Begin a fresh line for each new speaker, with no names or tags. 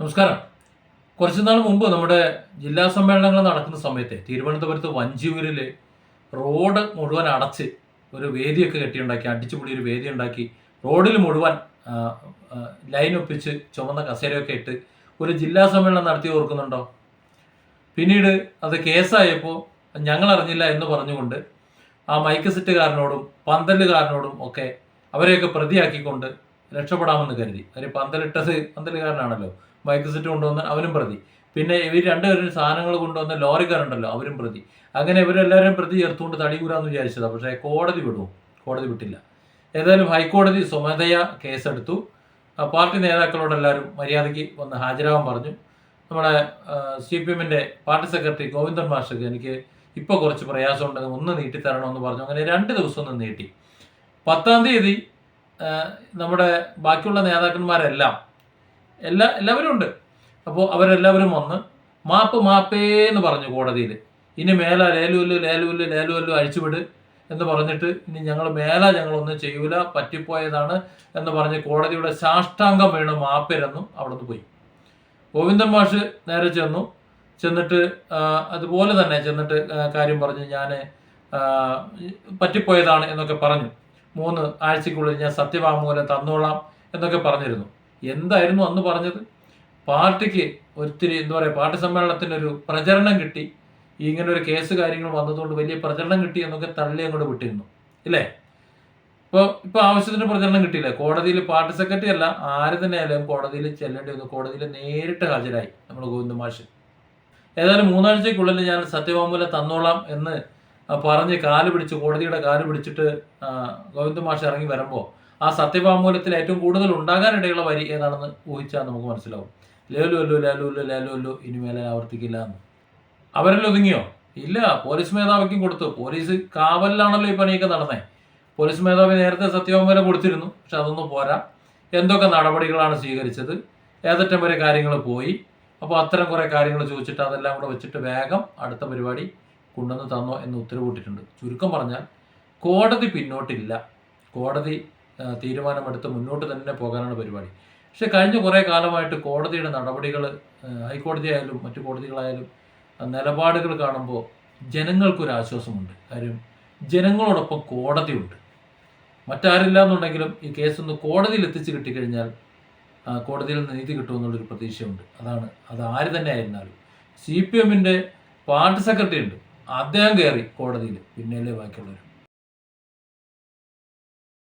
നമസ്കാരം. കുറച്ച് നാൾ മുമ്പ് നമ്മുടെ ജില്ലാ സമ്മേളനങ്ങൾ നടക്കുന്ന സമയത്ത് തിരുവനന്തപുരത്ത് വഞ്ചിയൂരിൽ റോഡ് മുഴുവൻ അടച്ച് ഒരു വേദിയൊക്കെ കെട്ടിയുണ്ടാക്കി അടിച്ചുപൊളി ഒരു വേദി ഉണ്ടാക്കി റോഡിൽ മുഴുവൻ ലൈൻ ഒപ്പിച്ച് ചുമന്ന കസേരയൊക്കെ ഇട്ട് ഒരു ജില്ലാ സമ്മേളനം നടത്തി ഓർക്കുന്നുണ്ടോ? പിന്നീട് അത് കേസായപ്പോൾ ഞങ്ങൾ അറിഞ്ഞില്ല എന്ന് പറഞ്ഞുകൊണ്ട് ആ മൈക്ക് സെറ്റുകാരനോടും പന്തലുകാരനോടും ഒക്കെ അവരെയൊക്കെ പ്രതിയാക്കിക്കൊണ്ട് രക്ഷപ്പെടാമെന്ന് കരുതി. അവർ പന്തലിട്ടത് പന്തലുകാരനാണല്ലോ. മൈക്ക് സെറ്റ് കൊണ്ടുവന്ന അവനും പ്രതി. പിന്നെ ഇവർ രണ്ടുപേരും സാധനങ്ങൾ കൊണ്ടുവന്ന ലോറിക്കാരുണ്ടല്ലോ അവരും പ്രതി. അങ്ങനെ ഇവരെല്ലാവരും പ്രതി ചേർത്തുകൊണ്ട് തടികൂരാന്ന് വിചാരിച്ചതാണ് പക്ഷേ കോടതി വിടുമോ കോടതി വിട്ടില്ല. ഏതായാലും ഹൈക്കോടതി സ്വമതയ കേസെടുത്തു. പാർട്ടി നേതാക്കളോടെല്ലാവരും മര്യാദയ്ക്ക് വന്ന് ഹാജരാകാൻ പറഞ്ഞു. നമ്മുടെ സി പി എമ്മിന്റെ പാർട്ടി സെക്രട്ടറി ഗോവിന്ദൻ മാഷക്ക് എനിക്ക് ഇപ്പോൾ കുറച്ച് പ്രയാസമുണ്ട് ഒന്ന് നീട്ടിത്തരണമെന്ന് പറഞ്ഞു. അങ്ങനെ രണ്ട് ദിവസം ഒന്ന് നീട്ടി. പത്താം തീയതി നമ്മുടെ ബാക്കിയുള്ള നേതാക്കന്മാരെല്ലാം എല്ലാ എല്ലാവരും ഉണ്ട്. അപ്പോൾ അവരെല്ലാവരും വന്ന് മാപ്പ് മാപ്പേ എന്ന് പറഞ്ഞു കോടതിയിൽ. ഇനി മേല ലേലുവല്ല് ലേലുവല്ല് ലേലുവല്ല് അഴിച്ചുവിട് എന്ന് പറഞ്ഞിട്ട് ഇനി ഞങ്ങൾ മേല ഞങ്ങളൊന്നും ചെയ്യൂല പറ്റിപ്പോയതാണ് എന്ന് പറഞ്ഞ് കോടതിയുടെ സാഷ്ടാംഗം വീണ് മാപ്പരെന്നും അവിടുന്ന് പോയി. ഗോവിന്ദൻ മാഷ് നേരെ ചെന്നു. ചെന്നിട്ട് അതുപോലെ തന്നെ ചെന്നിട്ട് കാര്യം പറഞ്ഞു ഞാൻ പറ്റിപ്പോയതാണ് എന്നൊക്കെ പറഞ്ഞു. മൂന്ന് ആഴ്ചക്കുള്ളിൽ ഞാൻ സത്യവാങ്മൂലം തന്നോളാം എന്നൊക്കെ പറഞ്ഞിരുന്നു. എന്തായിരുന്നു അന്ന് പറഞ്ഞത്? പാർട്ടിക്ക് ഒത്തിരി എന്താ പറയുക പാർട്ടി സമ്മേളനത്തിന് ഒരു പ്രചരണം കിട്ടി. ഇങ്ങനെ ഒരു കേസ് കാര്യങ്ങൾ വന്നതുകൊണ്ട് വലിയ പ്രചരണം കിട്ടി എന്നൊക്കെ തള്ളി അങ്ങോട്ട് വിട്ടിരുന്നു. ഇല്ലേ? ഇപ്പോൾ ഇപ്പോൾ ആവശ്യത്തിന് പ്രചരണം കിട്ടിയില്ല? കോടതിയിൽ പാർട്ടി സെക്രട്ടറി അല്ല ആര് തന്നെ ആയാലും കോടതിയിൽ ചെല്ലേണ്ടി വന്നു. കോടതിയിൽ നേരിട്ട് ഹാജരായി നമ്മൾ ഗോവിന്ദ മാഷ്. ഏതായാലും മൂന്നാഴ്ചക്കുള്ളിൽ ഞാൻ സത്യവാങ്മൂലം തന്നോളാം എന്ന് പറഞ്ഞ് കാൽ പിടിച്ച് കോടതിയുടെ കാൽ പിടിച്ചിട്ട് ഗോവിന്ദ മാഷ് ഇറങ്ങി വരുമ്പോൾ ആ സത്യവാങ്മൂലത്തിൽ ഏറ്റവും കൂടുതൽ ഉണ്ടാകാനിടയുള്ള വരി ഏതാണെന്ന് ഊഹിച്ചാൽ നമുക്ക് മനസ്സിലാവും. ലേലു അല്ലോ ലാലു അല്ലോ ലാലു അല്ലോ ഇനി ഇനിമേലെ ആവർത്തിക്കില്ല എന്ന്. അവരെല്ലാം ഒതുങ്ങിയോ? ഇല്ല പോലീസ് മേധാവിക്കും കൊടുത്തു. പോലീസ് കാവലിലാണല്ലോ ഈ പണിയൊക്കെ നടന്നേ. പോലീസ് മേധാവി നേരത്തെ സത്യവാങ്മൂലം കൊടുത്തിരുന്നു പക്ഷെ അതൊന്നും പോരാ. എന്തൊക്കെ നടപടികളാണ് സ്വീകരിച്ചത്? ഏതറ്റം വരെ കാര്യങ്ങൾ പോയി. അപ്പോൾ അത്തരം കുറേ കാര്യങ്ങൾ ചോദിച്ചിട്ട് അതെല്ലാം കൂടെ വെച്ചിട്ട് വേഗം അടുത്ത പരിപാടി കൊണ്ടുവന്ന് തന്നോ എന്ന് ഉത്തരവിട്ടിട്ടുണ്ട് ചുരുക്കം പറഞ്ഞാൽ കോടതി പിന്നോട്ടില്ല. കോടതി തീരുമാനമെടുത്ത് മുന്നോട്ട് തന്നെ പോകാനാണ് പരിപാടി. പക്ഷെ കഴിഞ്ഞ കുറേ കാലമായിട്ട് കോടതിയുടെ നടപടികൾ ഹൈക്കോടതിയായാലും മറ്റു കോടതികളായാലും നിലപാടുകൾ കാണുമ്പോൾ ജനങ്ങൾക്കൊരു ആശ്വാസമുണ്ട്. കാര്യം ജനങ്ങളോടൊപ്പം കോടതിയുണ്ട്. മറ്റാരില്ല എന്നുണ്ടെങ്കിലും ഈ കേസൊന്ന് കോടതിയിൽ എത്തിച്ചു കിട്ടിക്കഴിഞ്ഞാൽ കോടതിയിൽ നീതി കിട്ടുമെന്നുള്ളൊരു പ്രതീക്ഷയുണ്ട്. അതാണ് അത് ആര് തന്നെ ആയിരുന്നാലും. സി പി എമ്മിന്റെ പാർട്ടി സെക്രട്ടറി ഉണ്ട് അദ്ദേഹം കയറി കോടതിയിൽ പിന്നെയല്ലേ ബാക്കിയുള്ളവർ.